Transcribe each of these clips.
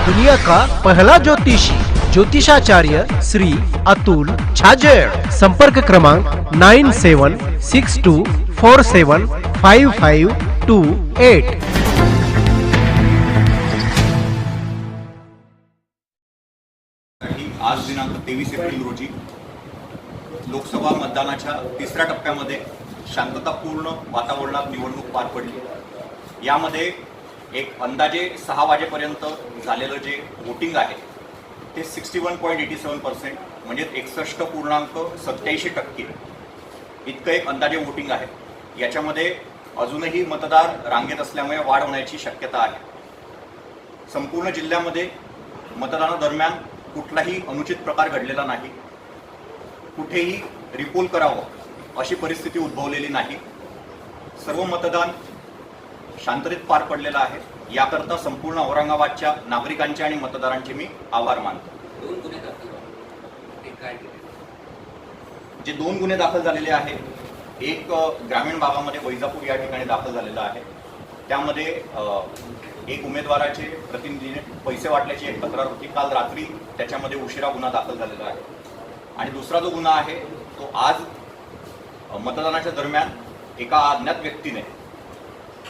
दुनिया का पहला ज्योतिषी, ज्योतिषाचार्य श्री अतुल छाजेड़ संपर्क क्रमांक nine seven six two four seven five five two eight. आज दिनांक तेवीस एप्रिल रोजी लोकसभा मतदानाच्या तिसऱ्या टप्प्यामध्ये शांततापूर्ण वातावरणात निवडणूक पार पडली. यामध्ये एक अंदाजे सहा वाजेपर्यंत झालेलं जे वोटिंग आहे ते sixty one point eighty seven percent म्हणजे एकसष्ट पूर्णांक सत्याऐंशी टक्के इतकं एक अंदाजे वोटिंग आहे. याच्यामध्ये अजूनही मतदार रांगेत असल्यामुळे वाढ होण्याची शक्यता आहे. संपूर्ण जिल्ह्यामध्ये मतदानादरम्यान कुठलाही अनुचित प्रकार घडलेला नाही. कुठेही रिपोल करावं अशी परिस्थिती उद्भवलेली नाही. सर्व मतदान शांततेत पार पडलेलं आहे. याकरता संपूर्ण औरंगाबादच्या नागरिकांचे आणि मतदारांचे मी आभार मानतो? जे दोन गुन्हे दाखल झालेले आहेत एक ग्रामीण भागामध्ये वैजापूर या ठिकाणी दाखल झालेला आहे. त्यामध्ये एक उमेदवाराचे प्रतिनिधीने पैसे वाटल्याची एक तक्रार होती. काल रात्री त्याच्यामध्ये उशिरा गुन्हा दाखल झालेला आहे. आणि दुसरा जो गुन्हा आहे तो आज मतदानाच्या दरम्यान एका अज्ञात व्यक्तीने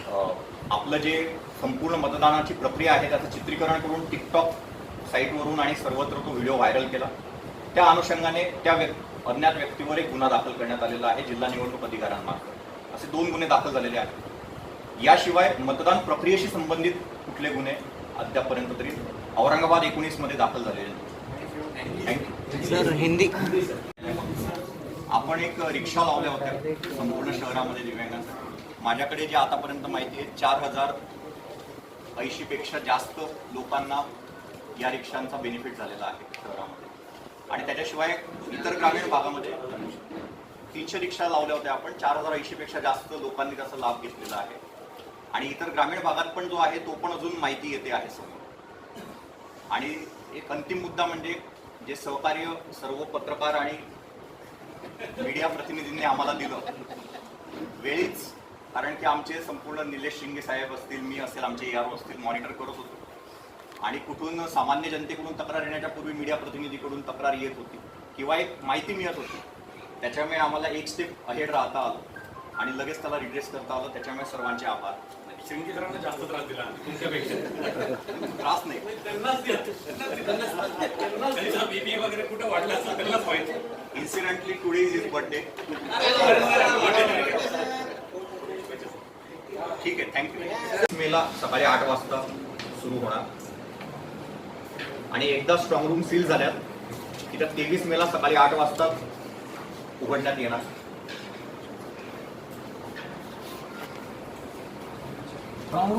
आपलं जे संपूर्ण मतदानाची प्रक्रिया आहे त्याचं चित्रीकरण करून टिकटॉक साईटवरून आणि सर्वत्र तो व्हिडिओ व्हायरल केला. त्या अनुषंगाने त्या व्यक् अज्ञात व्यक्तीवर एक गुन्हा दाखल करण्यात आलेला आहे जिल्हा निवडणूक अधिकाऱ्यांमार्फत. असे दोन गुन्हे दाखल झालेले आहेत. याशिवाय मतदान प्रक्रियेशी संबंधित कुठले गुन्हे अद्यापपर्यंत तरी औरंगाबाद एकोणीसमध्ये दाखल झालेले. Thank you. आपण एक रिक्षा लावल्या होत्या. संपूर्ण शहरामध्ये दिव्यांगांसाठी. माझ्याकडे जे आतापर्यंत माहिती आहे चार हजार ऐंशी पेक्षा जास्त लोकांना या रिक्षांचा बेनिफिट झालेला आहे शहरामध्ये. आणि त्याच्याशिवाय इतर ग्रामीण भागामध्ये तीनशे रिक्षा लावल्या होत्या आपण चार हजार ऐंशी पेक्षा जास्त लोकांनी त्याचा लाभ घेतलेला आहे. आणि इतर ग्रामीण भागात पण जो आहे तो पण अजून माहिती येते आहे समोर. आणि एक अंतिम मुद्दा म्हणजे जे सहकार्य सर्व पत्रकार आणि मीडिया प्रतिनिधींनी आम्हाला दिलं वेळीच कारण की आमचे संपूर्ण निलेश शिंगे साहेब असतील मी असेल आमचे यारो असतील मॉनिटर करत होतो. आणि कुठून सामान्य जनतेकडून तक्रार येण्याच्या पूर्वी मीडिया प्रतिनिधीकडून तक्रार येत होती किंवा एक माहिती मिळत होती. त्याच्यामुळे आम्हाला एक स्टेप अहेड राहता आलं आणि लगेच त्याला रिड्रेस करता आलं. त्याच्यामुळे सर्वांचे आभार. जास्त त्रास दिला तुमच्यापेक्षा. त्रास नाही. त्यांनाच त्यांचा बीपी वगैरे कुठं वाढला असेल त्यांनाच माहिती. Incidentally today is is birthday ठीक आहे थँक्यू मेला सकाळी आठ वाजता सुरू होणार. आणि एकदा स्ट्रॉंग रूम सील झाल्यात. की त्या तेवीस मेला सकाळी आठ वाजता उघडण्यात येणार. स्ट्रॉंग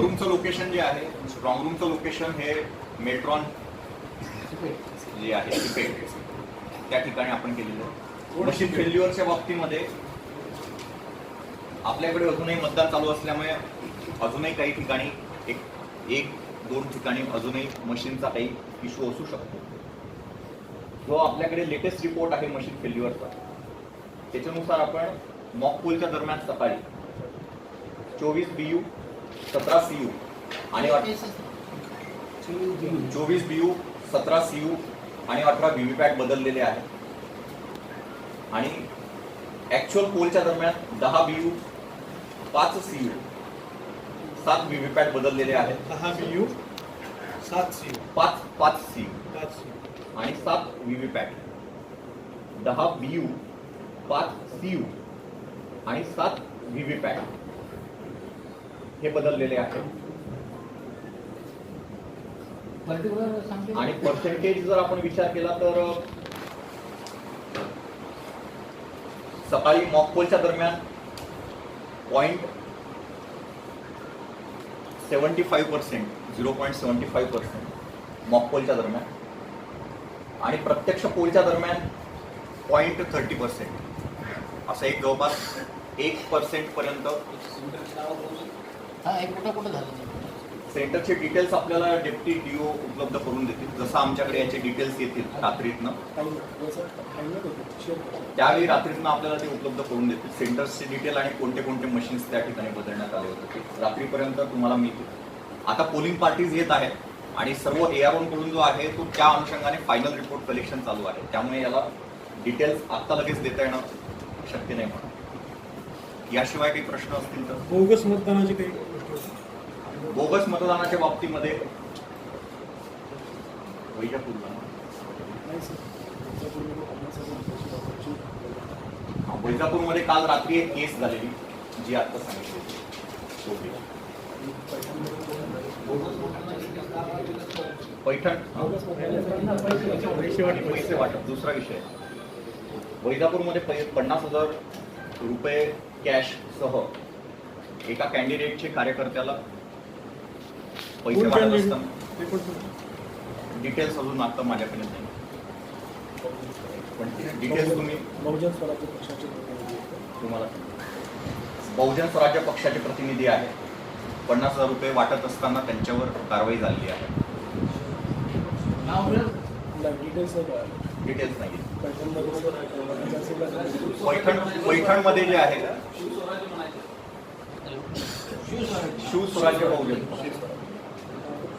रूमचं लोकेशन जे आहे स्ट्रॉंग रूमचं लोकेशन हे मेट्रॉन जे आहे त्या ठिकाणी आपण केलेलं आहे. मशीन फेल्युअरच्या बाबतीमध्ये आपल्याकडे अजूनही मतदान चालू असल्यामुळे अजूनही काही ठिकाणी एक एक दोन ठिकाणी अजूनही मशीनचा काही इश्यू असू शकतो. जो आपल्याकडे लेटेस्ट रिपोर्ट आहे मशीन फेल्युअरचा त्याच्यानुसार आपण मॉक पोलच्या दरम्यान सकाळी चोवीस बी यू सतरा सी यू आणि चोवीस बी यू सतरा सी यू आणि अठरा व्हीव्हीपॅट बदललेले आहेत. आणि ऍक्च्युअल पोलच्या दरम्यान दहा बी यू पाच सी यू. सात व्हीव्हीपॅट बदललेले आहेत. दहा बी यू सात सी पाच पाच सी यू पाच सी आणि सात व्हीव्हीपॅट दहा बी यू पाच सी यू आणि सात व्हीव्हीपॅट हे बदललेले आहेत. आणि पर्सेंटेज जर आपण विचार केला तर सकाळी मॉकपोलच्या दरम्यान point seventy five percent zero point seventy five percent मॉकपोलच्या दरम्यान. आणि प्रत्यक्ष पोलच्या दरम्यान पॉईंट थर्टी पर्सेंट असं एक जवळपास एक पर्सेंट पर्यंत. हा एक कुठं कुठं झालं? सेंटरचे डिटेल्स आपल्याला डेप्टी डीओ उपलब्ध करून देतील. जसं आमच्याकडे याचे डिटेल्स येतील रात्रीतनं. त्यावेळी रात्रीतनं आपल्याला ते उपलब्ध करून देतील. सेंटर्सचे डिटेल आणि कोणते कोणते मशीन्स त्या ठिकाणी बदलण्यात आले होते ते रात्रीपर्यंत तुम्हाला मिळतील. आता पोलिंग पार्टीज येत आहेत आणि सर्व एआरकडून जो आहे तो त्या अनुषंगाने फायनल रिपोर्ट कलेक्शन चालू आहे. त्यामुळे याला डिटेल्स आत्ता लगेच देता येणं शक्य नाही म्हणून. याशिवाय काही प्रश्न असतील तर? बोगस मतदानाची काही? बोगस मतदानाच्या बाबतीमध्ये. वैजापूरमध्ये काल रात्री एक केस झालेली जी आता सांगितली. पैठण? पैसे वाटप दुसरा विषय. वैजापूरमध्ये पन्नास हजार रुपये कॅश सह एका कॅन्डिडेटचे कार्यकर्त्याला पैसे candidate? असताना. डिटेल्स अजून आता माझ्याकडे नाही पण डिटेल्स तुम्ही बहुजन स्वराज्य पक्षाचे प्रतिनिधी आहेत. तुम्हाला बहुजन स्वराज्य पक्षाचे प्रतिनिधी आहे पन्नास हजार रुपये वाटत असताना त्यांच्यावर कारवाई झालेली आहे डिटेल्स. डिटेल्स नाही पैठण पैठणमध्ये जे आहे शिवस्वराज्य बहुजन पक्ष.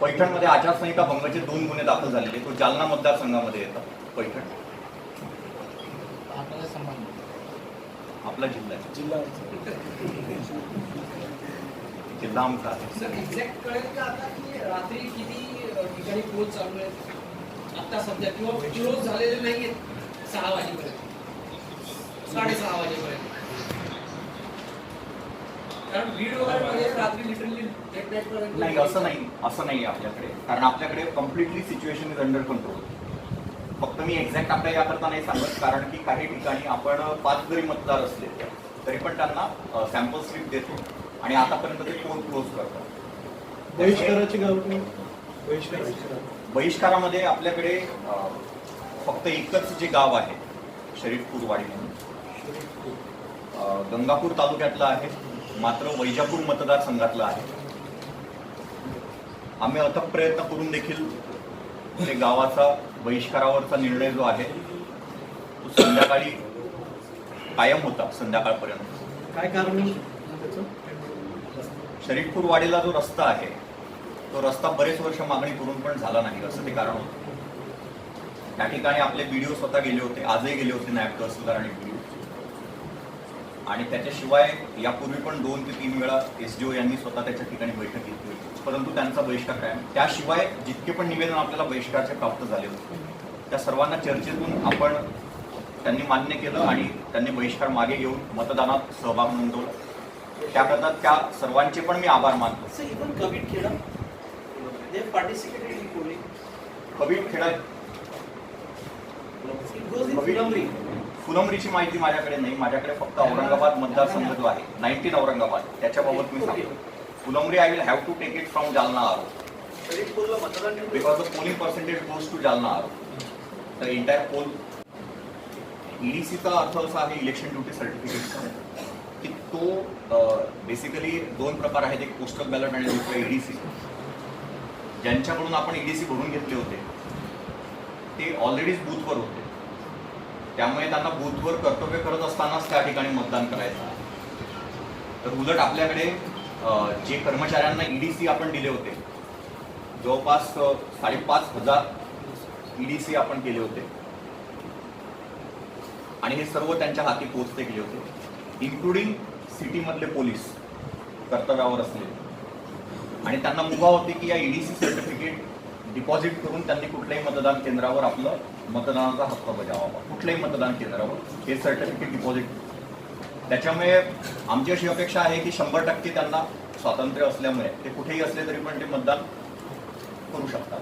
पैठणमध्ये आचारसंहिता भंगाचे दोन गुन्हे दाखल झालेले तो जालना मतदारसंघामध्ये येतात पैठण? आपला जिल्हा. जिल्हा जिल्हा आमचा आहे सर एक्झॅक्ट कळेल का आता की रात्री किती अ, ठिकाणी क्लोज चालू आहेत? आता सध्या किंवा क्लोज झालेले नाहीयेत. सहा वाजेपर्यंत. साडेसहा वाजेपर्यंत. कारण बीड वगैरे मध्ये रात्री लिटरली लेट नाईट पर्यंत नाही असं नाही असं नाही आपल्याकडे. कारण आपल्याकडे completely situation is under control फक्त मी एक्झॅक्ट आपल्या याकरता नाही सांगत कारण की काही ठिकाणी आपण पाच जरी मतदार असले तरी पण त्यांना सॅम्पल स्लिप देतो आणि आतापर्यंत ते पोल क्लोज करतात बहिष्काराची गाव बहिष्कार बहिष्कारामध्ये आपल्याकडे फक्त एकच जे गाव आहे शरीफपूरवाडी म्हणून. गंगापूर तालुक्यातलं आहे. मात्र वैजापूर मतदारसंघातलं आहे. आम्ही अथक प्रयत्न करून देखील ते गावाचा बहिष्कारावरचा निर्णय जो आहे तो संध्याकाळी कायम होता संध्याकाळपर्यंत. काय कारण शरीफपूर वाडीला जो रस्ता आहे तो रस्ता बरेच वर्ष मागणी करून पण झाला नाही असं ते कारण होतं. त्या ठिकाणी आपले व्हिडिओ स्वतः गेले होते आजही गेले होते नायब तहसीलदार आणि आणि त्याच्याशिवाय यापूर्वी पण दोन ते तीन वेळा एस डी ओ यांनी स्वतः त्याच्या ठिकाणी बैठक घेतली होती. परंतु त्यांचा बहिष्कार कायम. त्याशिवाय जितके पण निवेदन आपल्याला बहिष्कारचे प्राप्त झाले होते त्या सर्वांना चर्चेतून आपण त्यांनी मान्य केलं आणि त्यांनी बहिष्कार मागे घेऊन मतदानात सहभाग नोंदवला. त्याकरता त्या सर्वांचे पण मी आभार मानतो. कबीर खेडा फुलंबरीची फुलंब्रीची माहिती माझ्याकडे नाही. माझ्याकडे फक्त औरंगाबाद मतदारसंघ जो आहे नाईन्टीन औरंगाबाद त्याच्याबाबत मी सांगतो Phulambri I will have to take it from Jalna RO because the polling percentage goes to Jalna RO तर इंटायर पोल ईडीसीचा अर्थ असा आहे इलेक्शन ड्युटी सर्टिफिकेटचा की तो बेसिकली दोन प्रकार आहेत एक पोस्टल बॅलट आणि दुसरा ईडीसी ज्यांच्याकडून आपण ईडीसी भरून घेतले होते ते ऑलरेडीच बूथवर होते. त्यामुळे त्यांना बूथवर कर्तव्य करत असतानाच त्या ठिकाणी मतदान करायचं. तर उलट आपल्याकडे जे कर्मचाऱ्यांना ईडीसी आपण दिले होते जवळपास साडेपाच हजार ईडीसी आपण केले होते. आणि हे सर्व त्यांच्या हाती पोहोचते गेले होते इन्क्लुडिंग सिटीमधले पोलीस कर्तव्यावर असलेले. आणि त्यांना मुभा होती की या ईडीसी सर्टिफिकेट डिपॉझिट करून त्यांनी कुठल्याही मतदान केंद्रावर आपलं मतदानाचा हक्क बजावावा कुठल्याही मतदान केंद्रावर हे सर्टिफिकेट डिपॉझिट त्याच्यामुळे आमची अशी अपेक्षा आहे की शंभर टक्के त्यांना स्वातंत्र्य असल्यामुळे ते कुठेही असले तरी पण ते मतदान करू शकतात.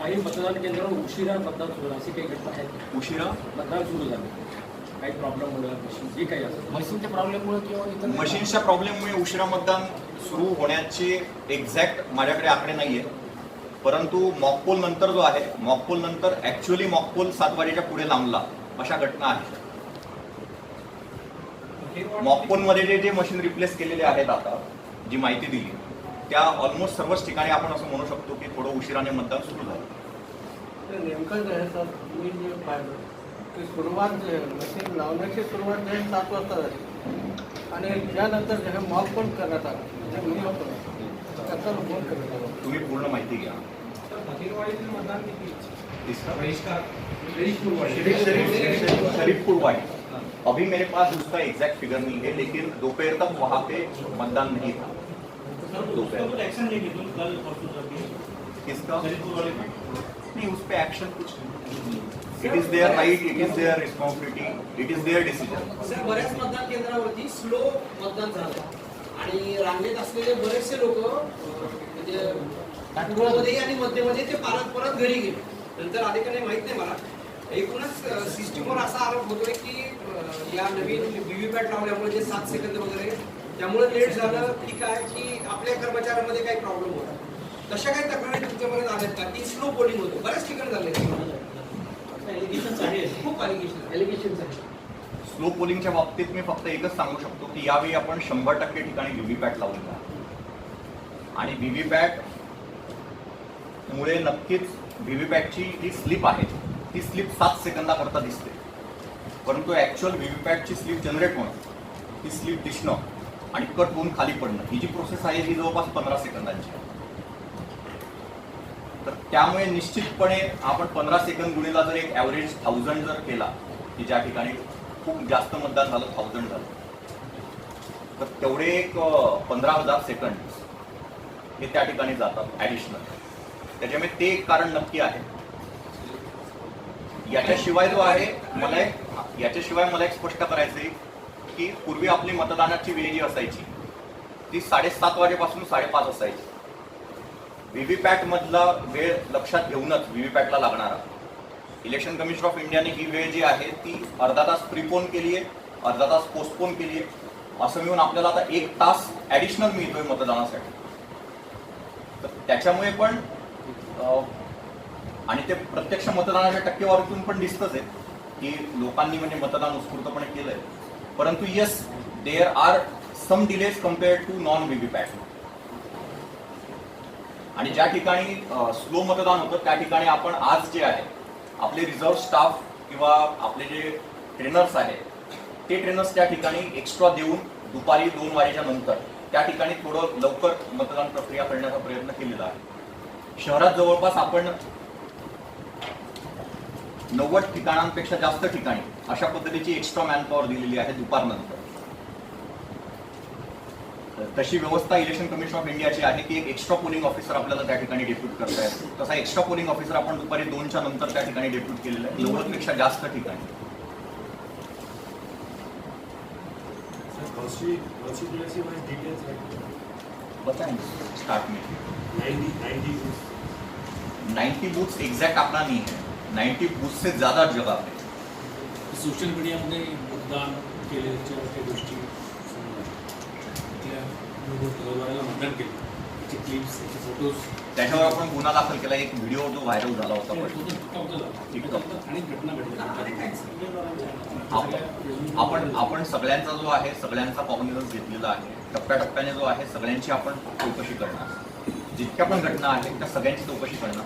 काही मतदान केंद्रावर उशिरा मतदान सुरू झालं अशी काही घटना आहेत? उशिरा? मतदान सुरू झालं. काही प्रॉब्लेममुळे मशीन जे काही असेल मशीनच्या प्रॉब्लेममुळे किंवा इतर मशीन्सच्या प्रॉब्लेममुळे उशिरा मतदान सुरू होण्याचे एक्झॅक्ट माझ्याकडे आकडे नाहीये. परंतु मॉकपोल नंतर जो आहे मॉकपोल नंतर ऍक्च्युअली मॉकपोल सात वाजेच्या पुढे लांबला अशा घटना आहेत. मॉकपोलमध्ये जे जे मशीन रिप्लेस केलेले आहेत आता जी माहिती दिली त्या ऑलमोस्ट सर्वच ठिकाणी आपण असं म्हणू शकतो की थोडं उशिराने मतदान सुरू झालं. तर नेमकं आहे सर? मी जे पाहिलं की सुरुवात जे आहे, मशीन लावण्याची सुरुवात जे आहे सात वाजता झाली. आणि त्यानंतर जे आहे मॉक पण करण्यात आलं म्हणजे पूर्ण माहिती अभी मेरे पास उसका एग्जैक्ट फिगर नहीं है, लेकिन दोपहर तक वहाँ पे मतदान नहीं था. दोपहर नहीं, उस पर एक्शन कुछ it is there right it is there responsibility it is there decision बऱ्याच मतदान स्लो मतदान आणि रांगेत असलेले बरेचसे लोक म्हणजे पूर्वमध्ये आणि मध्यमध्ये ते परत परत घरी गेले. नंतर आले का नाही माहीत नाही मला. एकूणच सिस्टीमवर असा आरोप होतोय की या नवीन व्हीव्हीपॅट लावल्यामुळे जे सात सेकंद वगैरे त्यामुळे लेट झालं की काय की आपल्या कर्मचाऱ्यांमध्ये काही प्रॉब्लेम होता. तशा काही तक्रारी तुमच्यापर्यंत आल्यात का? की स्लो पोलिंग होतं. बऱ्याच ठिकाणी झाले खूप अलिगेशन एलिगेशन्स आहे स्लो पोलिंगच्या बाबतीत मी फक्त एकच सांगू शकतो की यावेळी आपण शंभर टक्के ठिकाणी व्हीव्हीपॅट लावून आहे आणि व्हीव्हीपॅट मुळे नक्कीच व्हीव्हीपॅटची जी स्लिप आहे ती स्लिप सात सेकंदाकरता दिसते. परंतु ॲक्च्युअल व्हीव्हीपॅटची स्लिप जनरेट होणं ती स्लिप दिसणं आणि कट होऊन खाली पडणं ही जी प्रोसेस आहे ही जवळपास पंधरा सेकंदांची आहे. तर त्यामुळे निश्चितपणे आपण पंधरा सेकंद गुणीला जर एक ॲव्हरेज थाउजंड जर केला की ज्या ठिकाणी खूप जास्त मतदान झालं थाउजंड झालं. तर तेवढे एक पंधरा हजार सेकंड हे त्या ठिकाणी जातात ॲडिशनल त्याच्यामुळे ते एक कारण नक्की आहे. याच्याशिवाय जो आहे मला एक याच्याशिवाय मला एक स्पष्ट करायचं की पूर्वी आपली मतदानाची वेळ जी असायची. ती साडेसात वाजेपासून साडेपाच असायची. व्हीव्हीपॅट मधला वेळ लक्षात घेऊनच व्हीव्हीपॅटला लागणारा. इलेक्शन कमिशन ऑफ इंडियाने ही वेळ जी आहे ती अर्धा तास प्रिपोन केली आहे अर्धा तास पोस्टपोन केली आहे असं मिळून आपल्याला आता एक तास ॲडिशनल मिळतोय मतदानासाठी. तर त्याच्यामुळे पण आणि ते प्रत्यक्ष मतदानाच्या टक्केवारीतून पण दिसतच आहे की लोकांनी म्हणजे मतदान उत्स्फूर्तपणे केलंय. परंतु yes there are some delays compare to non VVPAT आणि ज्या ठिकाणी स्लो मतदान होतं त्या ठिकाणी आपण आज जे आहे आपले रिझर्व्ह स्टाफ किंवा आपले जे ट्रेनर्स आहेत ते ट्रेनर्स त्या ठिकाणी एक्स्ट्रा देऊन दुपारी दोन वाजेच्या नंतर त्या ठिकाणी थोडं लवकर मतदान प्रक्रिया करण्याचा प्रयत्न केलेला आहे. शहरात जवळपास आपण नव्वद ठिकाणांपेक्षा जास्त ठिकाणी अशा पद्धतीची एक्स्ट्रा मॅनपॉवर दिलेली आहे दुपारनंतर. तशी व्यवस्था इलेक्शन कमिशन ऑफ इंडियाची आहे की एक एक्स्ट्रा पोलिंग ऑफिसर आपल्याला त्या ठिकाणी डेप्यूट करता येतो तसा एक्स्ट्रा पोलिंग ऑफिसर आपण दुपारी दोनच्या नंतर त्या ठिकाणी डेप्यूट केलेला आहे. नव्वदपेक्षा जास्त ठिकाणी. है स्टार्ट में. 90 90 नाइन्टी बूथ एग्जैक्ट अपना नहीं है नाइन्टी बूथ से ज्यादा जगह पे सोशल मीडियामध्ये मतदान काही गोष्टी. मतदान केलं त्याचे क्लिप्स त्याचे फोटोज त्याच्यावर आपण गुन्हा दाखल केला. एक व्हिडिओ जो व्हायरल झाला होता आणि घटना आपण आपण आपण सगळ्यांचा जो आहे सगळ्यांचा कॉग्निझन्स घेतलेला आहे. टप्प्याटप्प्याने जो आहे सगळ्यांची आपण चौकशी करणार. जितक्या पण घटना आहेत त्या सगळ्यांची चौकशी करणार.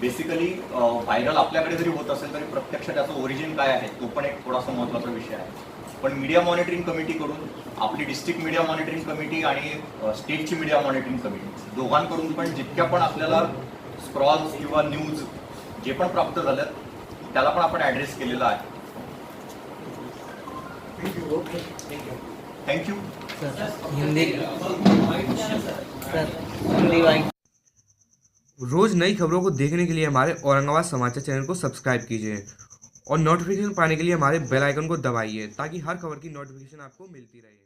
बेसिकली व्हायरल आपल्याकडे जरी होत असेल तरी प्रत्यक्ष त्याचं ओरिजिन काय आहे तो पण एक थोडासा महत्त्वाचा विषय आहे. पण मीडिया मॉनिटरिंग कमिटीकडून आपली डिस्ट्रिक्ट मीडिया मॉनिटरिंग कमिटी आणि स्टेटची मीडिया मॉनिटरिंग कमिटी दोघांकडून पण जितक्या पण आपल्याला स्क्रॉल्स किंवा न्यूज जे पण प्राप्त झाल्यात त्याला पण आपण ॲड्रेस केलेला आहे. थँक्यू रोज़ नई खबरों को देखने के लिए हमारे औरंगाबाद समाचार चैनल को सब्सक्राइब कीजिए। और नोटिफिकेशन पाने के लिए हमारे बेल आइकन को दबाइए ताकि हर खबर की नोटिफिकेशन आपको मिलती रहे।